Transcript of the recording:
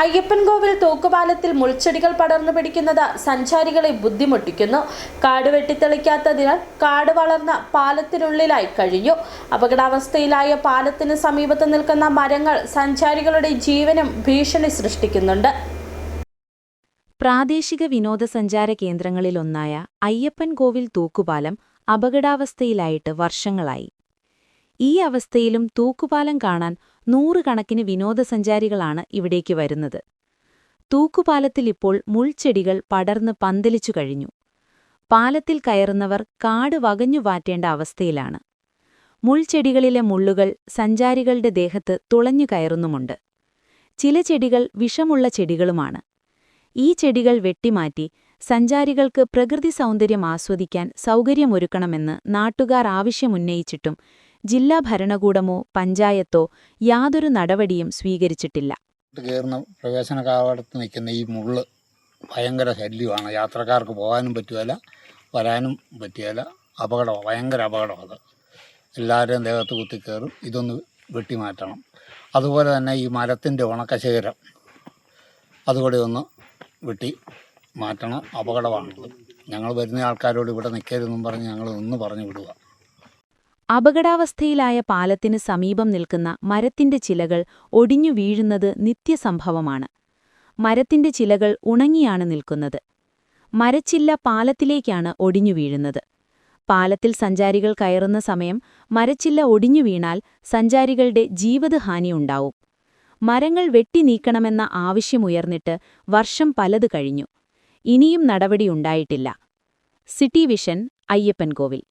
അയ്യപ്പൻകോവിൽ തൂക്കുപാലത്തിൽ മുൾച്ചെടികൾ പടർന്നു പിടിക്കുന്നത് സഞ്ചാരികളെ ബുദ്ധിമുട്ടിക്കുന്നു. കാട് വെട്ടിത്തെളിക്കാത്തതിനാൽ കാട് വളർന്ന പാലത്തിനുള്ളിലായി കഴിഞ്ഞു. അപകടാവസ്ഥയിലായ പാലത്തിന് സമീപത്ത് നിൽക്കുന്ന മരങ്ങൾ സഞ്ചാരികളുടെ ജീവനും ഭീഷണി സൃഷ്ടിക്കുന്നുണ്ട്. പ്രാദേശിക വിനോദസഞ്ചാര കേന്ദ്രങ്ങളിലൊന്നായ അയ്യപ്പൻകോവിൽ തൂക്കുപാലം അപകടാവസ്ഥയിലായിട്ട് വർഷങ്ങളായി. ഈ അവസ്ഥയിലും തൂക്കുപാലം കാണാൻ നൂറുകണക്കിന് വിനോദസഞ്ചാരികളാണ് ഇവിടേക്ക് വരുന്നത്. തൂക്കുപാലത്തിലിപ്പോൾ മുൾച്ചെടികൾ പടർന്ന് പന്തലിച്ചു കഴിഞ്ഞു. പാലത്തിൽ കയറുന്നവർ കാട് വകഞ്ഞു വാറ്റേണ്ട അവസ്ഥയിലാണ്. മുൾച്ചെടികളിലെ മുള്ളുകൾ സഞ്ചാരികളുടെ ദേഹത്ത് തുളഞ്ഞു കയറുന്നുമുണ്ട്. ചില ചെടികൾ വിഷമുള്ള ചെടികളുമാണ്. ഈ ചെടികൾ വെട്ടിമാറ്റി സഞ്ചാരികൾക്ക് പ്രകൃതി സൗന്ദര്യം ആസ്വദിക്കാൻ സൗകര്യമൊരുക്കണമെന്ന് നാട്ടുകാർ ആവശ്യമുന്നയിച്ചിട്ടും ജില്ലാ ഭരണകൂടമോ പഞ്ചായത്തോ യാതൊരു നടപടിയും സ്വീകരിച്ചിട്ടില്ല. കയറുന്ന പ്രവേശന കാവടത്ത് നിൽക്കുന്ന ഈ മുള്ള് ഭയങ്കര ശല്യമാണ്. യാത്രക്കാർക്ക് പോകാനും പറ്റുകയില്ല വരാനും പറ്റുകയില്ല. അപകടമാണ് ഭയങ്കര അപകടമാണ് അത്. ദേഹത്ത് കുത്തിക്കയറും ഇതൊന്ന് വെട്ടിമാറ്റണം. അതുപോലെ തന്നെ ഈ മരത്തിന്റെ ഉണക്കശേഖരം അതുകൂടെ ഒന്ന് വെട്ടി മാറ്റണം. അപകടമാണത്. ഞങ്ങൾ വരുന്ന ആൾക്കാരോട് ഇവിടെ നിൽക്കരുതെന്നും പറഞ്ഞ് ഞങ്ങൾ ഒന്ന് പറഞ്ഞു വിടുക. അപകടാവസ്ഥയിലായ പാലത്തിന് സമീപം നിൽക്കുന്ന മരത്തിന്റെ ചിലകൾ ഒടിഞ്ഞു വീഴുന്നത് നിത്യസംഭവമാണ്. മരത്തിന്റെ ചിലകൾ ഉണങ്ങിയാണ് നിൽക്കുന്നത്. മരച്ചില്ല പാലത്തിലേക്കാണ് ഒടിഞ്ഞു വീഴുന്നത്. പാലത്തിൽ സഞ്ചാരികൾ കയറുന്ന സമയം മരച്ചില്ല ഒടിഞ്ഞു വീണാൽ സഞ്ചാരികളുടെ ജീവതഹാനിയുണ്ടാവും മരങ്ങൾ വെട്ടി നീക്കണമെന്ന ആവശ്യമുയർന്നിട്ട് വർഷം പലത് കഴിഞ്ഞു. ഇനിയും നടപടിയുണ്ടായിട്ടില്ല സിറ്റി വിഷൻ അയ്യപ്പൻകോവിൽ.